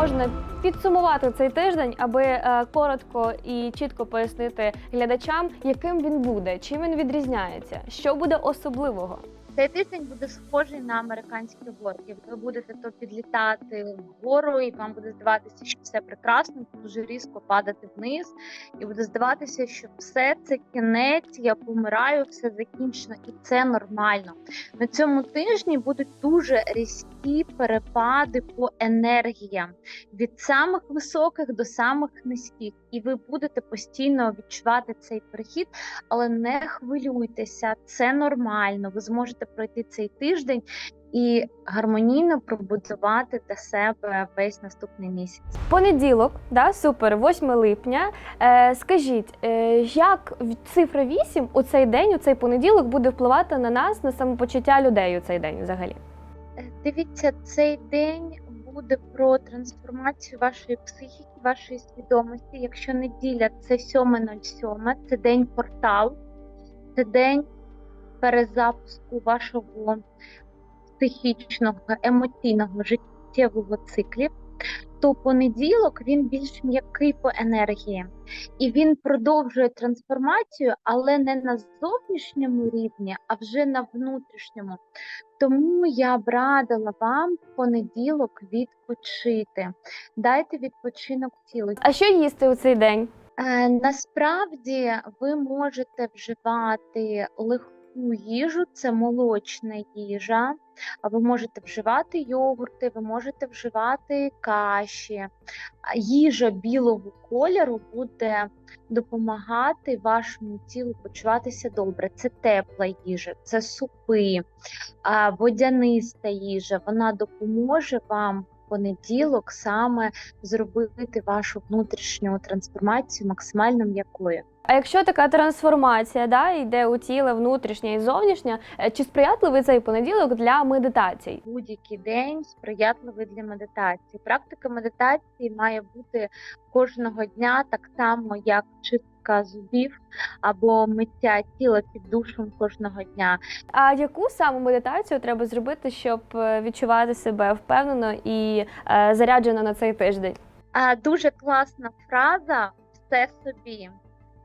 можна підсумувати цей тиждень, аби е, коротко і чітко пояснити глядачам, яким він буде, чим він відрізняється, що буде особливого? Цей тиждень буде схожий на американські горки. Ви будете то підлітати вгору, і вам буде здаватися, що все прекрасно, дуже різко падати вниз, і буде здаватися, що все це кінець, я помираю, все закінчено, і це нормально. На цьому тижні будуть дуже різкі перепади по енергіям від самих високих до самих низьких, і ви будете постійно відчувати цей перехід, але не хвилюйтеся, це нормально. Ви зможете пройти цей тиждень і гармонійно пробудувати для себе весь наступний місяць. Понеділок, да, супер, 8 липня. Е, скажіть, е, як цифра 8 у цей день, у цей понеділок, буде впливати на нас, на самопочуття людей у цей день взагалі? Е, Дивіться, цей день буде про трансформацію вашої психіки, вашої свідомості. Якщо неділя це 7.07, це день портал, це день перезапуску вашого психічного, емоційного життєвого циклів. То понеділок він більш м'який по енергії, і він продовжує трансформацію, але не на зовнішньому рівні, а вже на внутрішньому. Тому я б радила вам в понеділок відпочити. Дайте відпочинок тілу. А що їсти у цей день? Е, насправді ви можете вживати легку їжу, це молочна їжа. Ви можете вживати йогурти, ви можете вживати каші. Їжа білого кольору буде допомагати вашому тілу почуватися добре. Це тепла їжа, це супи, водяниста їжа. Вона допоможе вам понеділок саме зробити вашу внутрішню трансформацію максимально м'якою. А якщо така трансформація да, йде у тіле внутрішня і зовнішня, е, чи сприятливий цей понеділок для медитацій? Будь-який день сприятливий для медитації. Практика медитації має бути кожного дня так само, як чистка зубів або миття тіла під душем кожного дня. А яку саме медитацію треба зробити, щоб е, відчувати себе впевнено і е, заряджено на цей тиждень? А, дуже класна фраза все собі.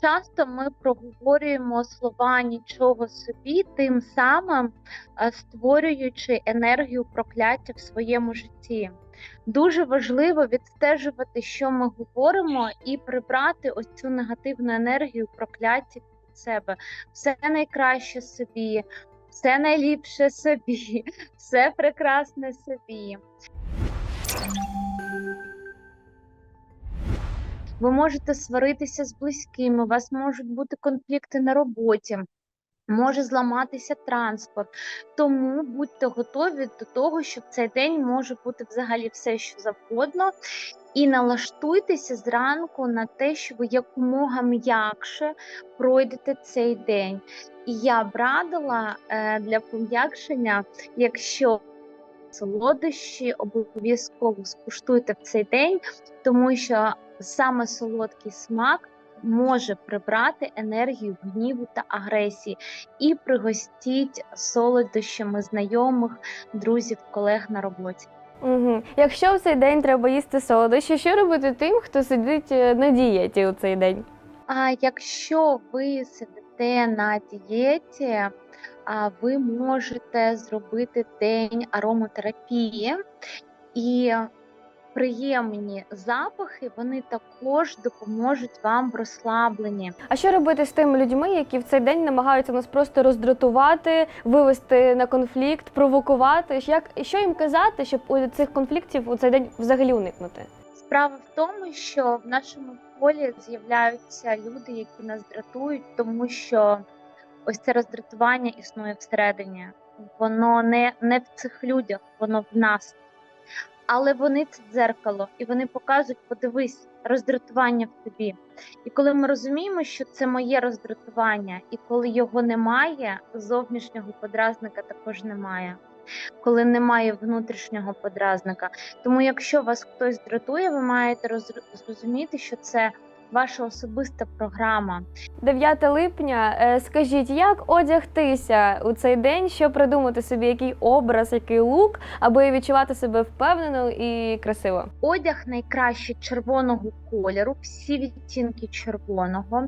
Часто ми проговорюємо слова нічого собі, тим самим е, створюючи енергію прокляття в своєму житті. Дуже важливо відстежувати, що ми говоримо, і прибрати ось цю негативну енергію прокляття від себе. Все найкраще собі, все найліпше собі, все прекрасне собі. Ви можете сваритися з близькими, у вас можуть бути конфлікти на роботі, може зламатися транспорт. Тому будьте готові до того, що в цей день може бути взагалі все, що завгодно. І налаштуйтеся зранку на те, що ви якомога м'якше пройдете цей день. І я б радила е, для пом'якшення, якщо солодощі обов'язково скуштуйте в цей день, тому що саме солодкий смак може прибрати енергію гніву та агресії і пригостіть солодощами знайомих, друзів, колег на роботі. Угу. Якщо в цей день треба їсти солодощі, що робити тим, хто сидить е, на дієті у цей день? А якщо ви сидите на дієті, а ви можете зробити день ароматерапії і приємні запахи вони також допоможуть вам в розслабленні. А що робити з тими людьми, які в цей день намагаються нас просто роздратувати, вивести на конфлікт, провокувати? Як що їм казати, щоб у цих конфліктів у цей день взагалі уникнути? Справа в тому, що в нашому полі з'являються люди, які нас дратують, тому що ось це роздратування існує всередині. Воно не, не в цих людях, воно в нас. Але вони це дзеркало, і вони показують, подивись, роздратування в тобі. І коли ми розуміємо, що це моє роздратування, і коли його немає, зовнішнього подразника також немає. Коли немає внутрішнього подразника. Тому, якщо вас хтось дратує, ви маєте роз- зрозуміти, що це ваша особиста програма. 9 липня. Е, Скажіть, як одягтися у цей день, щоб придумати собі який образ, який лук, аби відчувати себе впевнено і красиво? Одяг найкраще червоного кольору, всі відтінки червоного.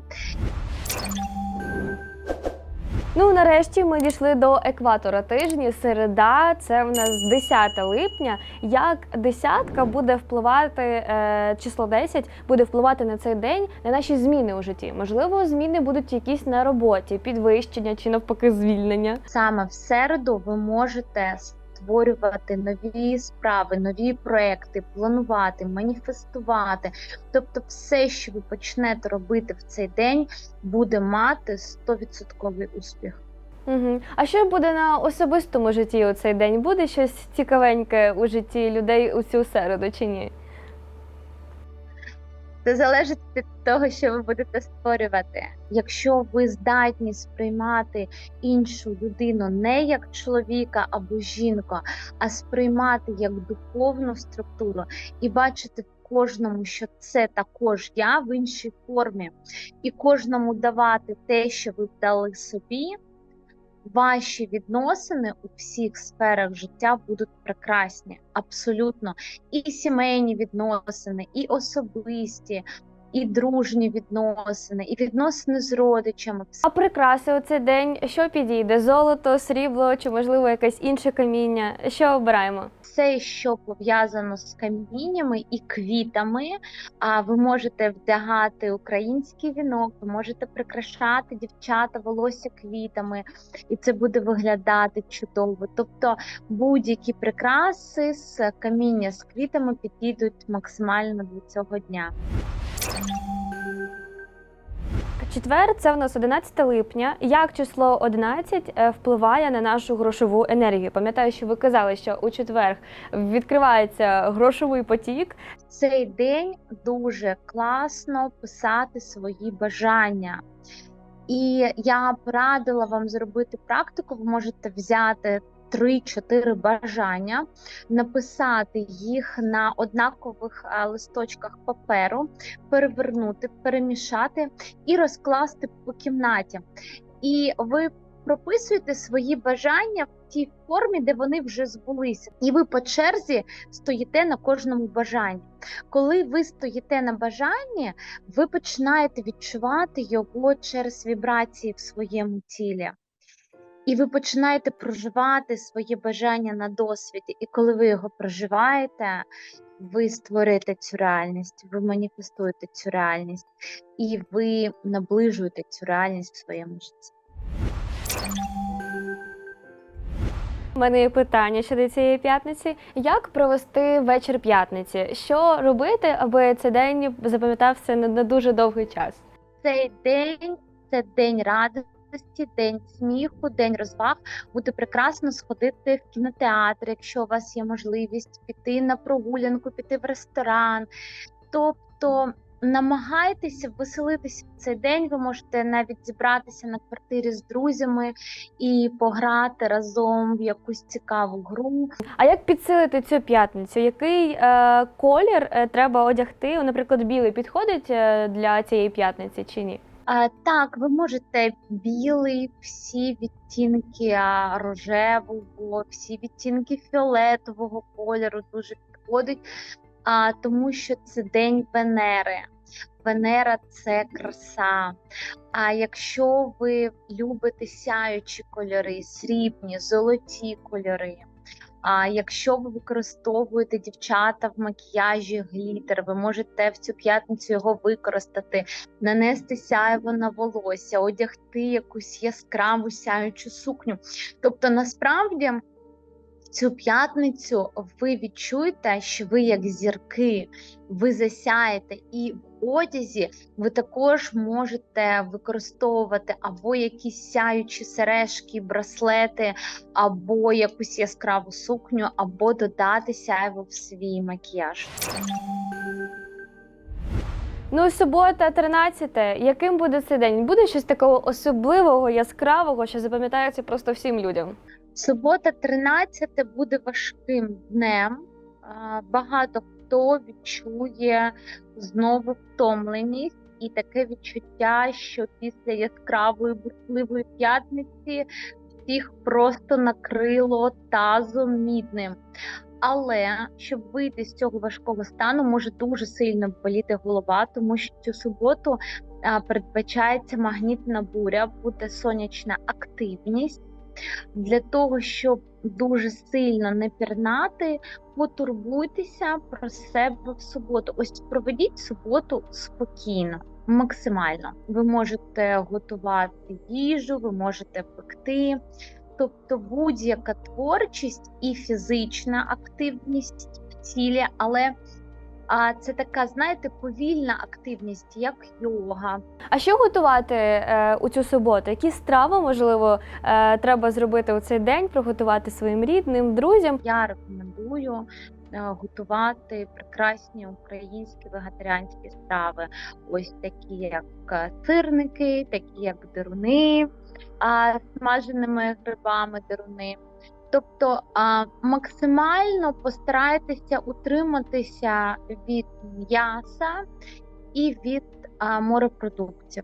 Ну, нарешті ми дійшли до екватора тижні. Середа, це в нас 10 липня. Як десятка буде впливати, е, число 10 буде впливати на цей день, на наші зміни у житті? Можливо, зміни будуть якісь на роботі, підвищення чи навпаки звільнення. Саме в середу ви можете створювати нові справи, нові проекти, планувати, маніфестувати. Тобто, все, що ви почнете робити в цей день, буде мати 100% успіх. Угу. А що буде на особистому житті у цей день? Буде щось цікавеньке у житті людей у цю середу чи ні? Це залежить від того, що ви будете створювати. Якщо ви здатні сприймати іншу людину не як чоловіка або жінку, а сприймати як духовну структуру і бачити в кожному, що це також я в іншій формі, і кожному давати те, що ви дали собі. Ваші відносини у всіх сферах життя будуть прекрасні, абсолютно. І сімейні відносини, і особисті, і дружні відносини, і відносини з родичами. А прикраси у цей день що підійде? Золото, срібло чи можливо якесь інше каміння? Що обираємо? Все, що пов'язано з каміннями і квітами, а ви можете вдягати український вінок, ви можете прикрашати дівчата волосся квітами, і це буде виглядати чудово. Тобто будь-які прикраси з каміння з квітами підійдуть максимально для цього дня. Четвер це в нас 11 липня. Як число 11 е, впливає на нашу грошову енергію? Пам'ятаю, що ви казали, що у четвер відкривається грошовий потік. Цей день дуже класно писати свої бажання. І я порадила вам зробити практику. Ви можете взяти 3-4 бажання, написати їх на однакових е, листочках паперу, перевернути, перемішати і розкласти по кімнаті. І ви прописуєте свої бажання в тій формі, де вони вже збулися. І ви по черзі стоїте на кожному бажанні. Коли ви стоїте на бажанні, ви починаєте відчувати його через вібрації в своєму тілі. І ви починаєте проживати своє бажання на досвіді. І коли ви його проживаєте, ви створите цю реальність, ви маніфестуєте цю реальність, і ви наближуєте цю реальність в своєму житті. У мене є питання щодо цієї п'ятниці. Як провести вечір п'ятниці? Що робити, аби цей день запам'ятався на, на дуже довгий час? Цей день це день радості, день сміху, день розваг. Буде прекрасно сходити в кінотеатр, якщо у вас є можливість піти на прогулянку, піти в ресторан. Тобто намагайтеся веселитися в цей день. Ви можете навіть зібратися на квартирі з друзями і пограти разом в якусь цікаву гру. А як підсилити цю п'ятницю? Який е, колір е, треба одягти? Наприклад, білий підходить е, для цієї п'ятниці чи ні? А, так, ви можете білий, всі відтінки рожевого, всі відтінки фіолетового кольору дуже підходить, а, тому що це день Венери. Венера це краса. А якщо ви любите сяючі кольори, срібні, золоті кольори. А якщо ви використовуєте дівчата в макіяжі глітер, ви можете в цю п'ятницю його використати, нанести сяйво на волосся, одягти якусь яскраву сяючу сукню. Тобто, насправді. Цю п'ятницю ви відчуєте, що ви як зірки, ви засяєте, і в одязі ви також можете використовувати або якісь сяючі сережки, браслети, або якусь яскраву сукню, або додати сяйво в свій макіяж. Ну, субота, 13. Яким буде цей день? Буде щось такого особливого, яскравого, що запам'ятається просто всім людям? Субота, 13 буде важким днем. Багато хто відчує знову втомленість і таке відчуття, що після яскравої бурхливої п'ятниці всіх просто накрило тазом мідним. Але щоб вийти з цього важкого стану, може дуже сильно боліти голова, тому що цю суботу передбачається магнітна буря, буде сонячна активність. Для того, щоб дуже сильно не пірнати, потурбуйтеся про себе в суботу. Ось проведіть суботу спокійно, максимально. Ви можете готувати їжу, ви можете пекти. Тобто будь-яка творчість і фізична активність в тілі, але а, це така, знаєте, повільна активність, як йога, А що готувати е, у цю суботу? Які страви, можливо, е, треба зробити у цей день, приготувати своїм рідним, друзям? Я рекомендую е, готувати прекрасні українські вегетаріанські страви, ось такі як е, сирники, такі як деруни, а, смаженими грибами деруни. Тобто максимально постарайтеся утриматися від м'яса і від морепродуктів.